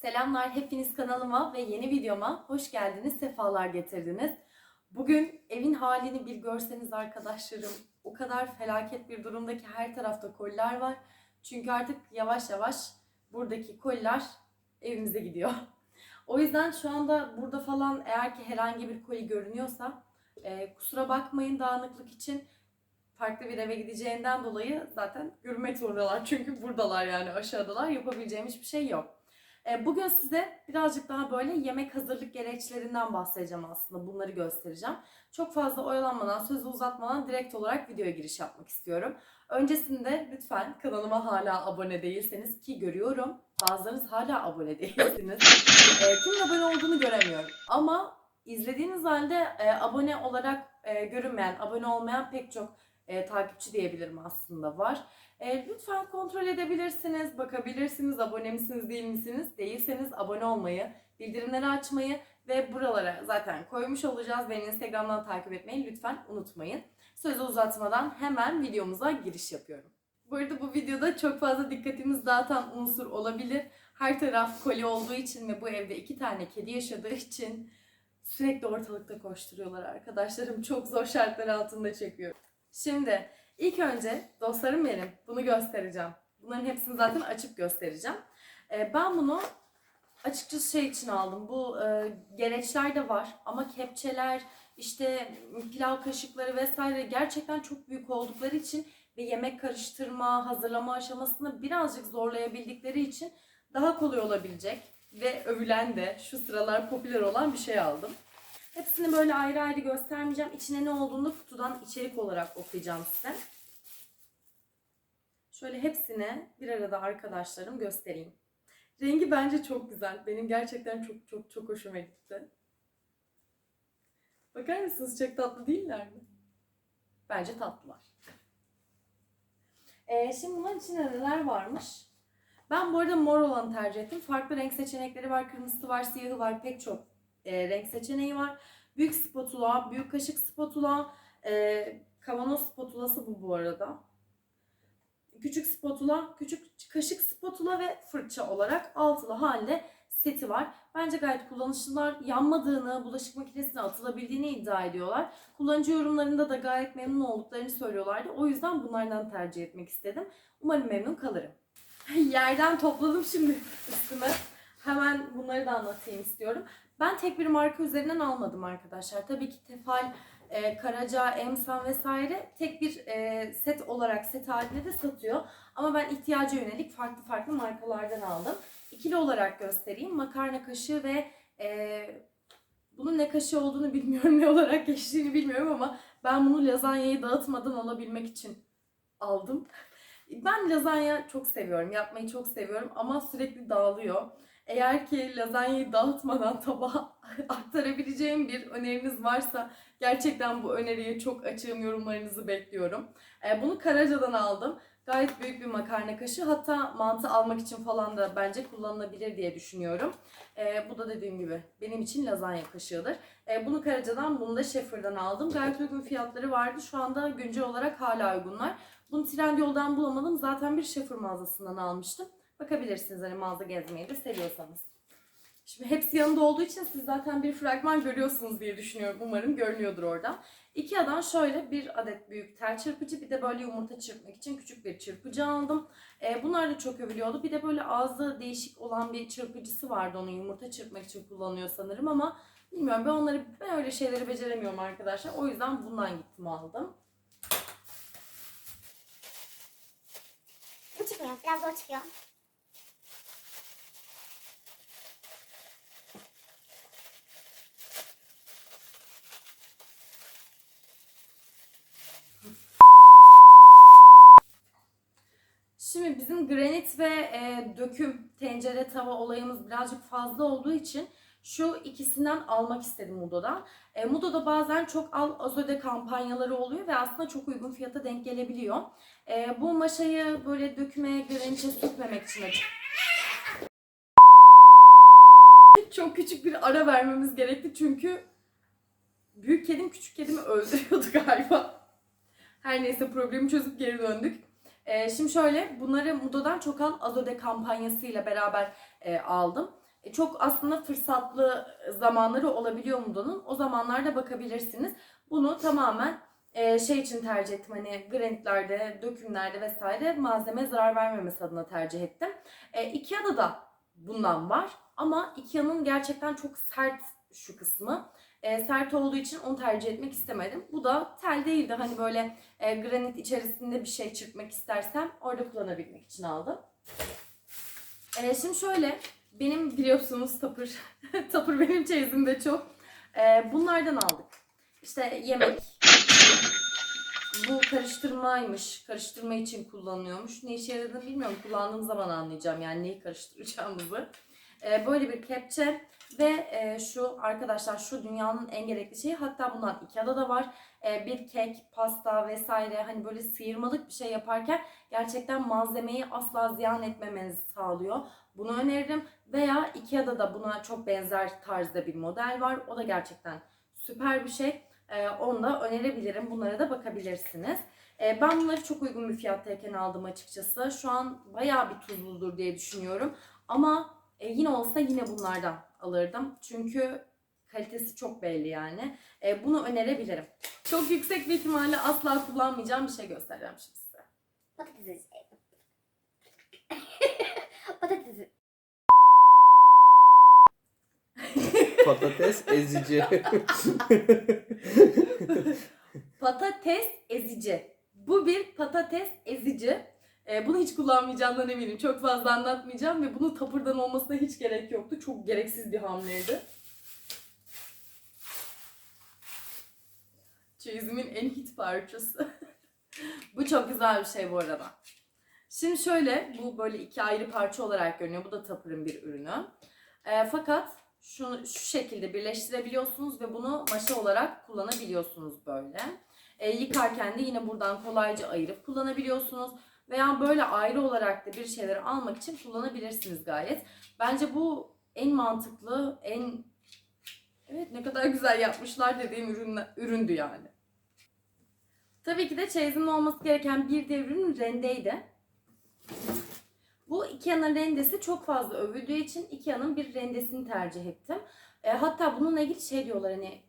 Selamlar hepiniz kanalıma ve yeni videoma hoş geldiniz, sefalar getirdiniz. Bugün evin halini bir görseniz arkadaşlarım o kadar felaket bir durumda ki her tarafta koliler var. Çünkü artık yavaş yavaş buradaki koliler evimize gidiyor. O yüzden şu anda burada falan eğer ki herhangi bir koli görünüyorsa e, kusura bakmayın dağınıklık için farklı bir eve gideceğinden dolayı zaten görmek zorundalar. Çünkü buradalar yani aşağıdalar. Yapabileceğim hiçbir şey yok. E, Bugün size birazcık daha böyle yemek hazırlık gereçlerinden bahsedeceğim aslında. Bunları göstereceğim. Çok fazla oyalanmadan, sözü uzatmadan direkt olarak videoya giriş yapmak istiyorum. Öncesinde lütfen kanalıma hala abone değilseniz ki görüyorum bazılarınız hala abone değilsiniz. E, kimin abone olduğunu göremiyorum. Ama izlediğiniz halde e, abone olarak e, görünmeyen, abone olmayan pek çok e, takipçi diyebilirim aslında var. E, lütfen kontrol edebilirsiniz, bakabilirsiniz abone misiniz değil misiniz? Değilseniz abone olmayı, bildirimleri açmayı ve buralara zaten koymuş olacağız. Beni Instagram'dan takip etmeyi lütfen unutmayın. Sözü uzatmadan hemen videomuza giriş yapıyorum. Bu arada bu videoda çok fazla dikkatimiz dağıtan unsur olabilir. Her taraf koli olduğu için ve bu evde iki tane kedi yaşadığı için sürekli ortalıkta koşturuyorlar arkadaşlarım. Çok zor şartlar altında çekiyor. Şimdi ilk önce dostlarım benim bunu göstereceğim. Bunların hepsini zaten açıp göstereceğim. Ee, ben bunu açıkçası şey için aldım. Bu e, gereçler de var ama kepçeler, işte pilav kaşıkları vesaire gerçekten çok büyük oldukları için ve yemek karıştırma, hazırlama aşamasını birazcık zorlayabildikleri için daha kolay olabilecek ve övülen de şu sıralar popüler olan bir şey aldım. Hepsini böyle ayrı ayrı göstermeyeceğim. İçine ne olduğunu kutudan içerik olarak okuyacağım size. Şöyle hepsine bir arada arkadaşlarım göstereyim. Rengi bence çok güzel. Benim gerçekten çok çok çok hoşuma gitti. Bakar mısınız çok tatlı değiller mi? Bence tatlılar. Ee, şimdi bunların içinde neler varmış? Ben bu arada mor olanı tercih ettim. Farklı renk seçenekleri var. Kırmızısı var, siyahı var. Pek çok e, renk seçeneği var. Büyük spatula, büyük kaşık spatula, e, kavanoz spatulası bu bu arada. Küçük spatula, küçük kaşık spatula ve fırça olarak altılı halde seti var. Bence gayet kullanışlılar. Yanmadığını, bulaşık makinesine atılabildiğini iddia ediyorlar. Kullanıcı yorumlarında da gayet memnun olduklarını söylüyorlardı. O yüzden bunlardan tercih etmek istedim. Umarım memnun kalırım. Yerden topladım şimdi üstüme. Hemen bunları da anlatayım istiyorum. Ben tek bir marka üzerinden almadım arkadaşlar. Tabii ki Tefal, e, Karaca, Emsan vesaire tek bir e, set olarak set halinde de satıyor. Ama ben ihtiyaca yönelik farklı farklı markalardan aldım. İkili olarak göstereyim. Makarna kaşığı ve e, bunun ne kaşığı olduğunu bilmiyorum, ne olarak geçtiğini bilmiyorum ama ben bunu lazanyayı dağıtmadan alabilmek için aldım. Ben lazanya çok seviyorum, yapmayı çok seviyorum ama sürekli dağılıyor. Eğer ki lazanyayı dağıtmadan tabağa aktarabileceğim bir öneriniz varsa gerçekten bu öneriye çok açığım yorumlarınızı bekliyorum. Ee, bunu Karaca'dan aldım. Gayet büyük bir makarna kaşığı. Hatta mantı almak için falan da bence kullanılabilir diye düşünüyorum. Ee, bu da dediğim gibi benim için lazanya kaşığıdır. Ee, bunu Karaca'dan, bunu da Şefir'den aldım. Gayet uygun fiyatları vardı. Şu anda güncel olarak hala uygunlar. Bunu Trendyol'dan bulamadım. Zaten bir Şefir mağazasından almıştım. Bakabilirsiniz hani mağaza gezmeyi de seviyorsanız. Şimdi hepsi yanında olduğu için siz zaten bir fragman görüyorsunuz diye düşünüyorum. Umarım görünüyordur oradan. Ikea'dan şöyle bir adet büyük tel çırpıcı bir de böyle yumurta çırpmak için küçük bir çırpıcı aldım. Ee, bunlar da çok övülüyordu. Bir de böyle ağzı değişik olan bir çırpıcısı vardı onun yumurta çırpmak için kullanıyor sanırım ama bilmiyorum ben onları ben öyle şeyleri beceremiyorum arkadaşlar. O yüzden bundan gittim aldım. Bu çıkmıyor. Biraz zor çıkıyor. Şimdi bizim granit ve e, döküm tencere tava olayımız birazcık fazla olduğu için şu ikisinden almak istedim Mudo'dan. E, Mudo'da bazen çok al az öde kampanyaları oluyor ve aslında çok uygun fiyata denk gelebiliyor. E, bu maşayı böyle döküme, granite sürtmemek için. Çok küçük bir ara vermemiz gerekti çünkü büyük kedim küçük kedimi öldürüyordu galiba. Her neyse problemi çözüp geri döndük. Ee, şimdi şöyle bunları Mudo'dan çok al az öde kampanyasıyla beraber e, aldım. E, Çok aslında fırsatlı zamanları olabiliyor Muda'nın. O zamanlarda bakabilirsiniz. Bunu tamamen e, şey için tercih ettim. Hani granitlerde, dökümlerde vesaire malzeme zarar vermemesi adına tercih ettim. E, Ikea'da da bundan var. Ama Ikea'nın gerçekten çok sert şu kısmı. E, sert olduğu için onu tercih etmek istemedim. Bu da tel değildi. Hani böyle e, granit içerisinde bir şey çırpmak istersem orada kullanabilmek için aldım. E, şimdi şöyle benim biliyorsunuz tapır. tapır benim çeyizimde çok. E, bunlardan aldık. İşte yemek. Bu karıştırmaymış. Karıştırma için kullanılıyormuş. Ne işe yaradığını bilmiyorum. Kullandığım zaman anlayacağım yani neyi karıştıracağımızı. E, böyle bir kepçe ve e, şu arkadaşlar şu dünyanın en gerekli şeyi hatta bundan Ikea'da da var. E, bir kek, pasta vesaire hani böyle sıyırmalık bir şey yaparken gerçekten malzemeyi asla ziyan etmemenizi sağlıyor. Bunu öneririm. Veya Ikea'da da buna çok benzer tarzda bir model var. O da gerçekten süper bir şey. Ee, onu da önerebilirim. Bunlara da bakabilirsiniz. Ee, ben bunları çok uygun bir fiyattayken aldım açıkçası. Şu an bayağı bir tuzludur diye düşünüyorum. Ama e, yine olsa yine bunlardan alırdım. Çünkü kalitesi çok belli yani. Ee, bunu önerebilirim. Çok yüksek bir ihtimalle asla kullanmayacağım bir şey göstereceğim şimdi size. Patates. Patates. Patates ezici. Patates ezici. Bu bir patates ezici. Ee, bunu hiç kullanmayacağımdan eminim. Çok fazla anlatmayacağım ve bunun tapırdan olmasına hiç gerek yoktu. Çok gereksiz bir hamleydi. Çeyizimin en hit parçası. bu çok güzel bir şey bu arada. Şimdi şöyle, bu böyle iki ayrı parça olarak görünüyor. Bu da tapırın bir ürünü. Ee, fakat şunu şu şekilde birleştirebiliyorsunuz ve bunu maşa olarak kullanabiliyorsunuz böyle. E, yıkarken de yine buradan kolayca ayırıp kullanabiliyorsunuz. Veya böyle ayrı olarak da bir şeyleri almak için kullanabilirsiniz gayet. Bence bu en mantıklı, en evet ne kadar güzel yapmışlar dediğim ürün, üründü yani. Tabii ki de çeyizimin olması gereken bir de ürün rendeydi. Bu Ikea'nın rendesi çok fazla övüldüğü için Ikea'nın bir rendesini tercih ettim. E, hatta bununla ilgili şey diyorlar hani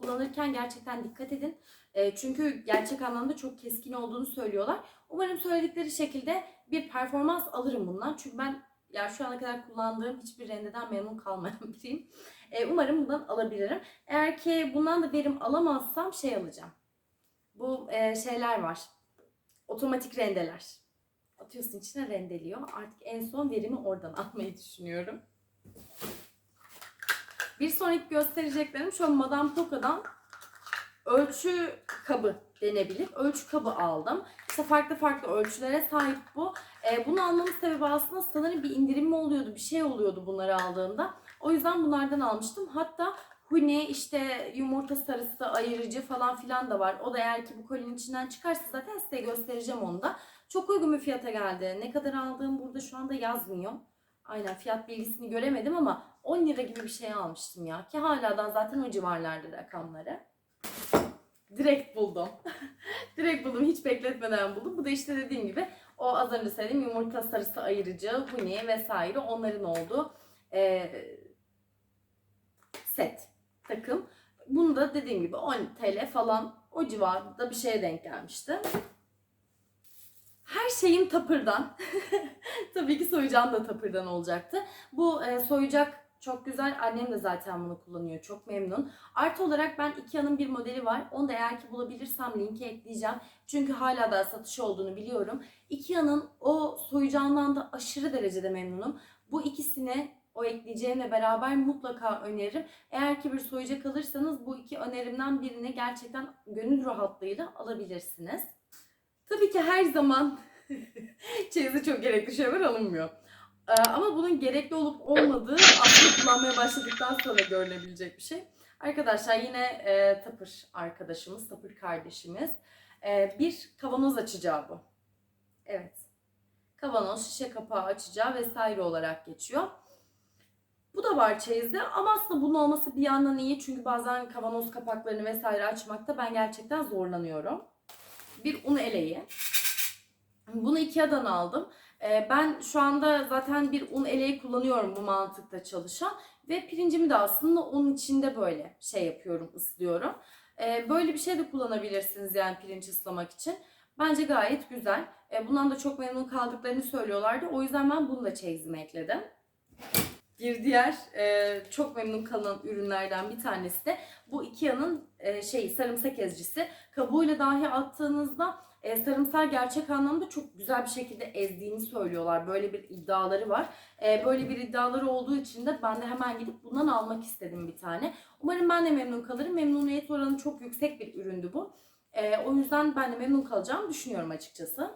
kullanırken gerçekten dikkat edin. E, çünkü gerçek anlamda çok keskin olduğunu söylüyorlar. Umarım söyledikleri şekilde bir performans alırım bundan. Çünkü ben ya şu ana kadar kullandığım hiçbir rendeden memnun kalmayan biriyim. E, umarım bundan alabilirim. Eğer ki bundan da verim alamazsam şey alacağım. Bu e, şeyler var. Otomatik rendeler atıyorsun içine rendeliyor. Artık en son verimi oradan almayı düşünüyorum. Bir sonraki göstereceklerim şu Madame Toca'dan ölçü kabı denebilir. Ölçü kabı aldım. İşte farklı farklı ölçülere sahip bu. Ee, bunu almamın sebebi aslında sanırım bir indirim mi oluyordu, bir şey oluyordu bunları aldığımda. O yüzden bunlardan almıştım. Hatta huni işte yumurta sarısı ayırıcı falan filan da var. O da eğer ki bu kolinin içinden çıkarsa zaten size göstereceğim onu da. Çok uygun bir fiyata geldi. Ne kadar aldığım burada şu anda yazmıyor. Aynen fiyat bilgisini göremedim ama 10 lira gibi bir şey almıştım ya. Ki haladan zaten o civarlarda rakamları. Direkt buldum. Direkt buldum. Hiç bekletmeden buldum. Bu da işte dediğim gibi o az önce söylediğim yumurta sarısı ayırıcı, huni vesaire onların olduğu eee, set, takım. Bunu da dediğim gibi 10 TL falan o civarda bir şeye denk gelmişti. Her şeyim tapırdan. Tabii ki soyacağım da tapırdan olacaktı. Bu e, soyacak çok güzel. Annem de zaten bunu kullanıyor. Çok memnun. Artı olarak ben Ikea'nın bir modeli var. Onu da eğer ki bulabilirsem linke ekleyeceğim. Çünkü hala da satış olduğunu biliyorum. Ikea'nın o soyacağından da aşırı derecede memnunum. Bu ikisini o ekleyeceğimle beraber mutlaka öneririm. Eğer ki bir soyacak alırsanız bu iki önerimden birini gerçekten gönül rahatlığıyla alabilirsiniz. Tabii ki her zaman çeyizi çok gerekli şeyler alınmıyor. Ee, ama bunun gerekli olup olmadığı kullanmaya başladıktan sonra görülebilecek bir şey. Arkadaşlar yine e, tapır arkadaşımız, tapır kardeşimiz. E, bir kavanoz açacağı bu. Evet. Kavanoz, şişe kapağı açacağı vesaire olarak geçiyor. Bu da var çeyizde ama aslında bunun olması bir yandan iyi. Çünkü bazen kavanoz kapaklarını vesaire açmakta ben gerçekten zorlanıyorum bir un eleği. Bunu Ikea'dan aldım. Ee, ben şu anda zaten bir un eleği kullanıyorum bu mantıkta çalışan. Ve pirincimi de aslında onun içinde böyle şey yapıyorum, ıslıyorum. Ee, böyle bir şey de kullanabilirsiniz yani pirinç ıslamak için. Bence gayet güzel. Ee, bundan da çok memnun kaldıklarını söylüyorlardı. O yüzden ben bunu da çeyizime ekledim. Bir diğer e, çok memnun kalan ürünlerden bir tanesi de bu Ikea'nın e, şeyi sarımsak ezicisi. Kabuğuyla dahi attığınızda e, sarımsağı gerçek anlamda çok güzel bir şekilde ezdiğini söylüyorlar. Böyle bir iddiaları var. E, böyle bir iddiaları olduğu için de ben de hemen gidip bundan almak istedim bir tane. Umarım ben de memnun kalırım. Memnuniyet oranı çok yüksek bir üründü bu. E, o yüzden ben de memnun kalacağımı düşünüyorum açıkçası.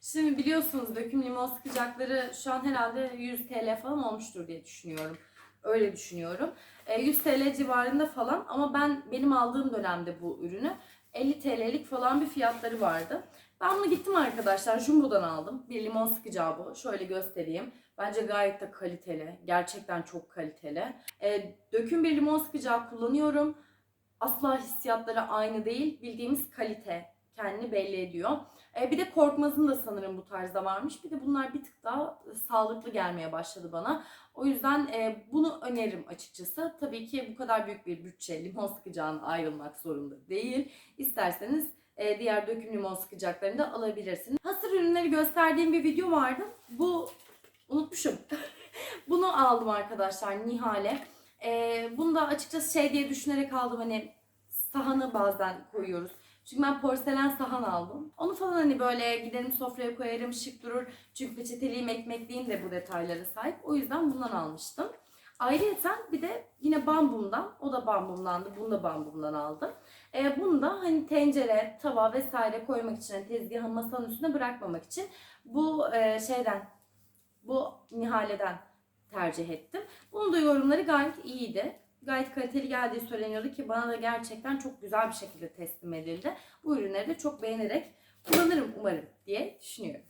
Şimdi biliyorsunuz döküm limon sıkacakları şu an herhalde 100 TL falan olmuştur diye düşünüyorum. Öyle düşünüyorum. E, 100 TL civarında falan ama ben benim aldığım dönemde bu ürünü 50 TL'lik falan bir fiyatları vardı. Ben bunu gittim arkadaşlar Jumbo'dan aldım. Bir limon sıkacağı bu. Şöyle göstereyim. Bence gayet de kaliteli. Gerçekten çok kaliteli. E, döküm bir limon sıkacağı kullanıyorum. Asla hissiyatları aynı değil. Bildiğimiz kalite kendini belli ediyor. E, bir de korkmazın da sanırım bu tarzda varmış. Bir de bunlar bir tık daha sağlıklı gelmeye başladı bana. O yüzden e, bunu öneririm açıkçası. Tabii ki bu kadar büyük bir bütçe limon sıkacağına ayrılmak zorunda değil. İsterseniz e, diğer döküm limon sıkacaklarını da alabilirsiniz. Hasır ürünleri gösterdiğim bir video vardı. Bu unutmuşum. Bunu aldım arkadaşlar Nihal'e. E, bunu da açıkçası şey diye düşünerek aldım hani sahanı bazen koyuyoruz. Çünkü ben porselen sahan aldım. Onu falan hani böyle giderim sofraya koyarım şık durur. Çünkü peçeteliğim ekmekliyim de bu detaylara sahip. O yüzden bundan almıştım. Ayrıca bir de yine bambumdan, o da bambumdandı, bunu da bambumdan aldım. E, bunu da hani tencere, tava vesaire koymak için, hani tezgahın masanın üstüne bırakmamak için bu e, şeyden, bu Nihale'den tercih ettim. Bunun da yorumları gayet iyiydi. Gayet kaliteli geldiği söyleniyordu ki bana da gerçekten çok güzel bir şekilde teslim edildi. Bu ürünleri de çok beğenerek kullanırım umarım diye düşünüyorum.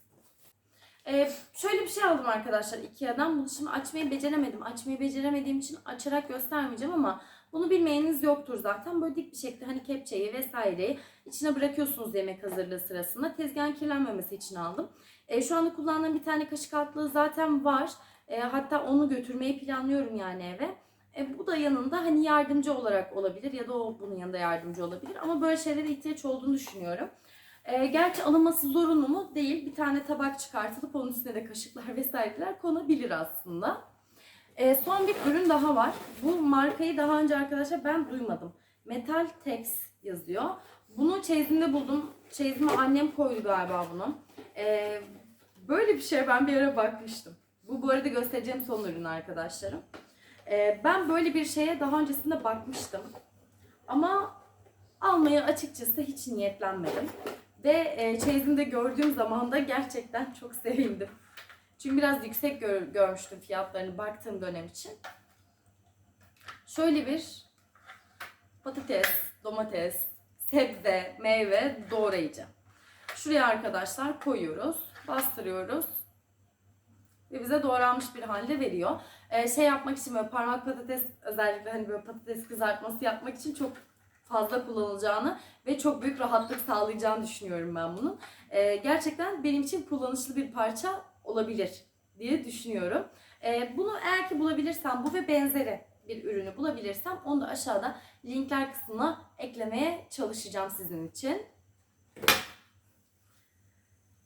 Ee, şöyle bir şey aldım arkadaşlar Ikea'dan. Bunu şimdi açmayı beceremedim. Açmayı beceremediğim için açarak göstermeyeceğim ama bunu bilmeyeniniz yoktur zaten. Böyle dik bir şekilde hani kepçeyi vesaireyi içine bırakıyorsunuz yemek hazırlığı sırasında. Tezgahın kirlenmemesi için aldım. Ee, şu anda kullandığım bir tane kaşık altlığı zaten var. Ee, hatta onu götürmeyi planlıyorum yani eve. E, bu da yanında hani yardımcı olarak olabilir ya da o bunun yanında yardımcı olabilir. Ama böyle şeylere ihtiyaç olduğunu düşünüyorum. E, gerçi alınması zorunlu mu? Değil. Bir tane tabak çıkartılıp onun üstüne de kaşıklar vesaireler konabilir aslında. E, son bir ürün daha var. Bu markayı daha önce arkadaşlar ben duymadım. Metal Tex yazıyor. Bunu çeyizimde buldum. Çeyizime annem koydu galiba bunu. E, böyle bir şeye ben bir ara bakmıştım. Bu bu arada göstereceğim son ürün arkadaşlarım. Ee, ben böyle bir şeye daha öncesinde bakmıştım. Ama almaya açıkçası hiç niyetlenmedim. Ve e, gördüğüm zaman da gerçekten çok sevindim. Çünkü biraz yüksek gör- görmüştüm fiyatlarını baktığım dönem için. Şöyle bir patates, domates, sebze, meyve doğrayıcı. Şuraya arkadaşlar koyuyoruz, bastırıyoruz ve bize doğranmış bir halde veriyor. Ee, şey yapmak için böyle parmak patates özellikle hani böyle patates kızartması yapmak için çok fazla kullanılacağını ve çok büyük rahatlık sağlayacağını düşünüyorum ben bunun. Ee, gerçekten benim için kullanışlı bir parça olabilir diye düşünüyorum. Ee, bunu eğer ki bulabilirsem bu ve benzeri bir ürünü bulabilirsem onu da aşağıda linkler kısmına eklemeye çalışacağım sizin için.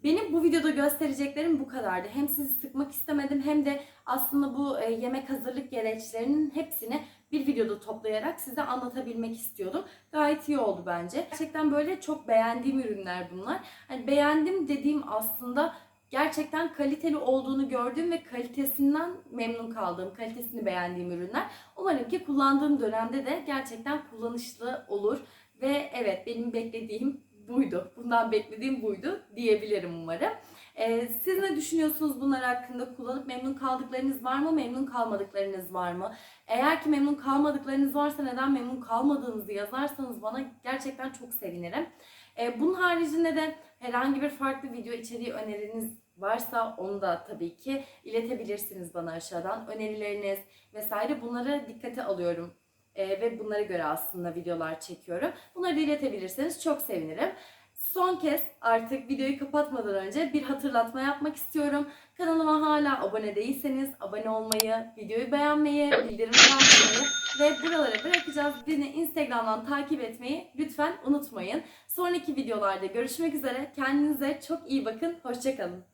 Benim bu videoda göstereceklerim bu kadardı. Hem sizi sıkmak istemedim hem de aslında bu e, yemek hazırlık gereçlerinin hepsini bir videoda toplayarak size anlatabilmek istiyordum. Gayet iyi oldu bence. Gerçekten böyle çok beğendiğim ürünler bunlar. Hani beğendim dediğim aslında gerçekten kaliteli olduğunu gördüğüm ve kalitesinden memnun kaldığım, kalitesini beğendiğim ürünler. Umarım ki kullandığım dönemde de gerçekten kullanışlı olur. Ve evet benim beklediğim buydu. Bundan beklediğim buydu diyebilirim umarım. Ee, siz ne düşünüyorsunuz bunlar hakkında? Kullanıp memnun kaldıklarınız var mı? Memnun kalmadıklarınız var mı? Eğer ki memnun kalmadıklarınız varsa neden memnun kalmadığınızı yazarsanız bana gerçekten çok sevinirim. Ee, bunun haricinde de herhangi bir farklı video içeriği öneriniz varsa onu da tabii ki iletebilirsiniz bana aşağıdan. Önerileriniz vesaire bunları dikkate alıyorum. Ee, ve bunlara göre aslında videolar çekiyorum. Bunları da iletebilirseniz çok sevinirim. Son kez artık videoyu kapatmadan önce bir hatırlatma yapmak istiyorum. Kanalıma hala abone değilseniz abone olmayı, videoyu beğenmeyi, bildirimleri açmayı ve buralara bırakacağız. Beni Instagram'dan takip etmeyi lütfen unutmayın. Sonraki videolarda görüşmek üzere. Kendinize çok iyi bakın. Hoşçakalın.